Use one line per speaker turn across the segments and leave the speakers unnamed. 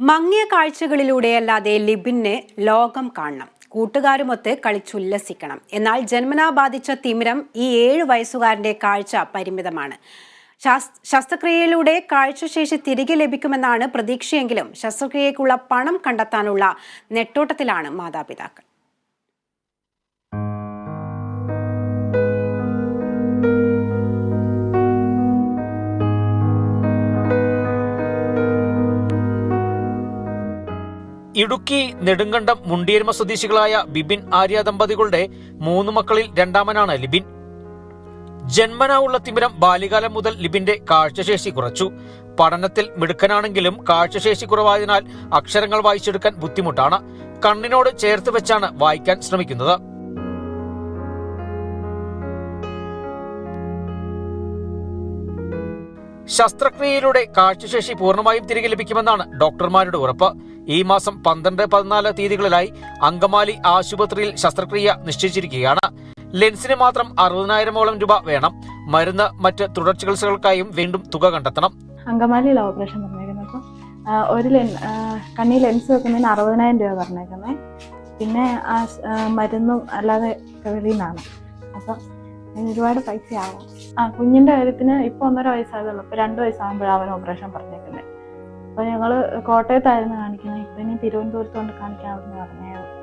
മങ്ങിയ കാഴ്ചകളിലൂടെയല്ലാതെ ലിബിനെ ലോകം കാണണം. കൂട്ടുകാരുമൊത്ത് കളിച്ചുല്ലസിക്കണം. എന്നാൽ ജന്മനാ ബാധിച്ച തിമിരം ഈ ഏഴ് വയസ്സുകാരന്റെ കാഴ്ച പരിമിതമാണ്. ശാസ്- ശസ്ത്രക്രിയയിലൂടെ കാഴ്ചശേഷി തിരികെ ലഭിക്കുമെന്നാണ് പ്രതീക്ഷയെങ്കിലും ശസ്ത്രക്രിയയ്ക്കുള്ള പണം കണ്ടെത്താനുള്ള നെട്ടോട്ടത്തിലാണ് മാതാപിതാക്കൾ.
ഇടുക്കി നെടുങ്കണ്ടം മുണ്ടിയരുമ സ്വദേശികളായ ബിബിൻ ആര്യ ദമ്പതികളുടെ മൂന്ന് മക്കളിൽ രണ്ടാമനാണ് ലിബിൻ. ജന്മനാ ഉള്ള തിമിരം ബാല്യകാലം മുതൽ ലിബിന്റെ കാഴ്ചശേഷി കുറച്ചു. പഠനത്തിൽ മിടുക്കനാണെങ്കിലും കാഴ്ചശേഷി കുറവായതിനാൽ അക്ഷരങ്ങൾ വായിച്ചെടുക്കാൻ ബുദ്ധിമുട്ടാണ്. കണ്ണിനോട് ചേർത്ത് വെച്ചാണ് വായിക്കാൻ ശ്രമിക്കുന്നത്. ശസ്ത്രക്രിയയിലൂടെ കാഴ്ചശേഷി പൂർണമായും തിരികെ ലഭിക്കുമെന്നാണ് ഡോക്ടർമാരുടെ ഉറപ്പ്. ഈ മാസം പന്ത്രണ്ട് പതിനാല് തീയതികളിലായി അങ്കമാലി ആശുപത്രിയിൽ ശസ്ത്രക്രിയ നിശ്ചയിച്ചിരിക്കുകയാണ്. ലെൻസിന് മാത്രം അറുപതിനായിരമോളം രൂപ വേണം. മരുന്ന് മറ്റ് തുടർ ചികിത്സകൾക്കായും വീണ്ടും തുക കണ്ടെത്തണം.
അങ്കമാലിയിൽ ഓപ്പറേഷൻ പറഞ്ഞേക്കുന്നത് ഒരു ലെൻ കണ്ണി ലെൻസ് വെക്കുന്നതിന് അറുപതിനായിരം രൂപ പറഞ്ഞേക്കുന്നത് പിന്നെ മരുന്നും അല്ലാതെ വെളിയിൽ നിന്നാണ്. അപ്പം ഒരുപാട് പൈസ ആവും ആ കുഞ്ഞിന്റെ കാര്യത്തിന് ഇപ്പോൾ ഒന്നര വയസ്സാകുള്ളൂ ഇപ്പോൾ രണ്ട് വയസ്സാകുമ്പോഴാണ് അവൻ ഓപ്പറേഷൻ പറഞ്ഞേക്കുന്നത് അപ്പോൾ ഞങ്ങൾ കോട്ടയത്തായിരുന്നു കാണിക്കുന്നത് ഇപ്പൊ ഇനി തിരുവനന്തപുരത്ത് കൊണ്ട് കാണിക്കാൻ അവിടുന്ന് പറഞ്ഞത്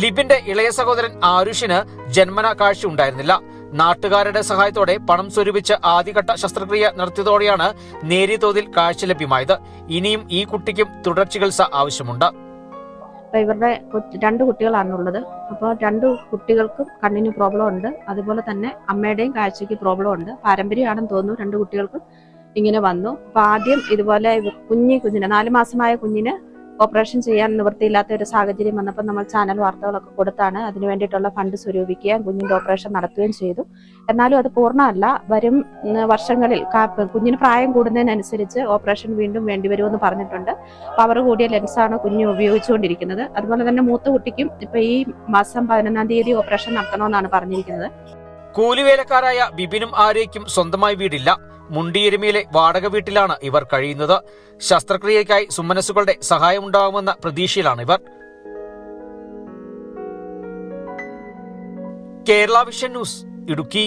ലിബിന്റെ ഇളയ സഹോദരൻ ആരുഷിന് ജന്മന കാഴ്ച ഉണ്ടായിരുന്നില്ല. നാട്ടുകാരുടെ സഹായത്തോടെ പണം സ്വരൂപിച്ച് ആദ്യഘട്ട ശസ്ത്രക്രിയ നടത്തിയതോടെയാണ് നേരിയ തോതിൽ കാഴ്ച ലഭ്യമായത്. ഇനിയും ഈ കുട്ടിക്കും തുടർ ചികിത്സ ആവശ്യമുണ്ട്.
അപ്പോൾ ഇവരുടെ രണ്ട് കുട്ടികളാണുള്ളത്. അപ്പോൾ രണ്ട് കുട്ടികൾക്കും കണ്ണിന് പ്രോബ്ലം ഉണ്ട് അതുപോലെ തന്നെ അമ്മയുടെയും കാഴ്ചയ്ക്ക് പ്രോബ്ലം ഉണ്ട് പാരമ്പര്യമാണെന്ന് തോന്നുന്നു രണ്ട് കുട്ടികൾക്കും ഇങ്ങനെ വന്നു. അപ്പോൾ ആദ്യം ഇതുപോലെ കുഞ്ഞി കുഞ്ഞിന് നാല് മാസമായ കുഞ്ഞിന് ഓപ്പറേഷൻ ചെയ്യാൻ നിവൃത്തിയില്ലാത്ത ഒരു സാഹചര്യം വന്നപ്പോൾ നമ്മൾ ചാനൽ വാർത്തകളൊക്കെ കൊടുത്താണ്. അതിന് വേണ്ടിയിട്ടുള്ള ഫണ്ട് സ്വരൂപിക്കുകയും കുഞ്ഞിന്റെ ഓപ്പറേഷൻ നടത്തുകയും ചെയ്തു. എന്നാലും അത് പൂർണമല്ല. വരും വർഷങ്ങളിൽ കുഞ്ഞിന് പ്രായം കൂടുന്നതിനനുസരിച്ച് ഓപ്പറേഷൻ വീണ്ടും വേണ്ടിവരുമെന്ന് പറഞ്ഞിട്ടുണ്ട്. പവർ കൂടിയ ലെൻസാണ് കുഞ്ഞ് ഉപയോഗിച്ചുകൊണ്ടിരിക്കുന്നത്. അതുപോലെ തന്നെ മൂത്ത കുട്ടിക്കും ഇപ്പൊ ഈ മാസം പതിനൊന്നാം തീയതി ഓപ്പറേഷൻ നടത്തണമെന്നാണ് പറഞ്ഞിരിക്കുന്നത്.
കൂലിവേലക്കാരായ ബിബിനും ആര്യയ്ക്കും സ്വന്തമായി വീടില്ല. മുണ്ടിയെരുമയിലെ വാടക വീട്ടിലാണ് ഇവർ കഴിയുന്നത്. ശസ്ത്രക്രിയയ്ക്കായി സുമനസുകളുടെ സഹായമുണ്ടാകുമെന്ന പ്രതീക്ഷയിലാണ് ഇവർ. Kerala vision news Idukki.